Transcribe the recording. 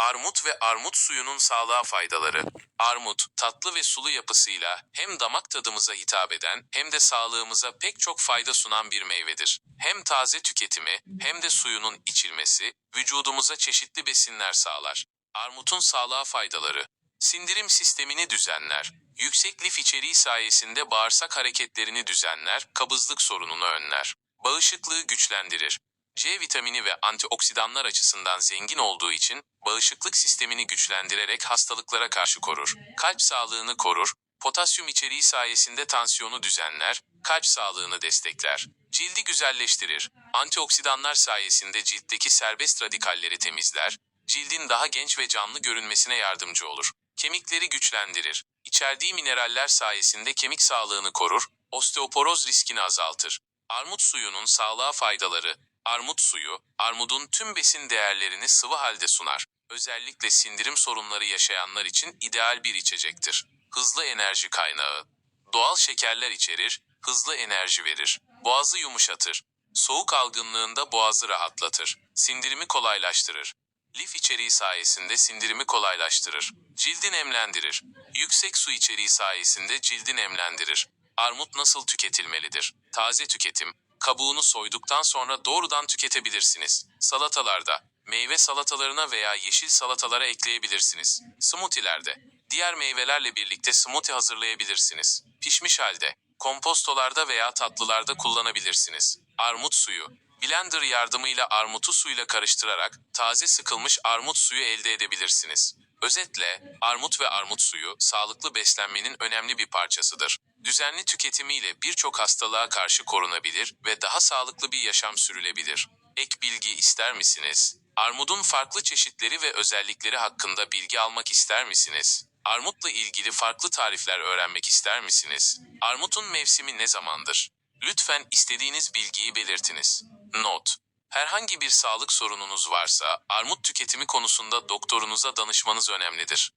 Armut ve armut suyunun sağlığa faydaları. Armut, tatlı ve sulu yapısıyla hem damak tadımıza hitap eden hem de sağlığımıza pek çok fayda sunan bir meyvedir. Hem taze tüketimi hem de suyunun içilmesi vücudumuza çeşitli besinler sağlar. Armutun sağlığa faydaları. Sindirim sistemini düzenler. Yüksek lif içeriği sayesinde bağırsak hareketlerini düzenler, kabızlık sorununu önler. Bağışıklığı güçlendirir. C vitamini ve antioksidanlar açısından zengin olduğu için bağışıklık sistemini güçlendirerek hastalıklara karşı korur. Kalp sağlığını korur, potasyum içeriği sayesinde tansiyonu düzenler, kalp sağlığını destekler. Cildi güzelleştirir. Antioksidanlar sayesinde ciltteki serbest radikalleri temizler, cildin daha genç ve canlı görünmesine yardımcı olur. Kemikleri güçlendirir. İçerdiği mineraller sayesinde kemik sağlığını korur, osteoporoz riskini azaltır. Armut suyunun sağlığa faydaları. Armut suyu, armudun tüm besin değerlerini sıvı halde sunar. Özellikle sindirim sorunları yaşayanlar için ideal bir içecektir. Hızlı enerji kaynağı. Doğal şekerler içerir, hızlı enerji verir. Boğazı yumuşatır. Soğuk algınlığında boğazı rahatlatır. Sindirimi kolaylaştırır. Lif içeriği sayesinde sindirimi kolaylaştırır. Cildi nemlendirir. Yüksek su içeriği sayesinde cildi nemlendirir. Armut nasıl tüketilmelidir? Taze tüketim. Kabuğunu soyduktan sonra doğrudan tüketebilirsiniz. Salatalarda, meyve salatalarına veya yeşil salatalara ekleyebilirsiniz. Smoothie'lerde, diğer meyvelerle birlikte smoothie hazırlayabilirsiniz. Pişmiş halde, kompostolarda veya tatlılarda kullanabilirsiniz. Armut suyu, blender yardımıyla armutu suyla karıştırarak taze sıkılmış armut suyu elde edebilirsiniz. Özetle, armut ve armut suyu sağlıklı beslenmenin önemli bir parçasıdır. Düzenli tüketimiyle birçok hastalığa karşı korunabilir ve daha sağlıklı bir yaşam sürülebilir. Ek bilgi ister misiniz? Armudun farklı çeşitleri ve özellikleri hakkında bilgi almak ister misiniz? Armutla ilgili farklı tarifler öğrenmek ister misiniz? Armutun mevsimi ne zamandır? Lütfen istediğiniz bilgiyi belirtiniz. Not Herhangi bir sağlık sorununuz varsa armut tüketimi konusunda doktorunuza danışmanız önemlidir.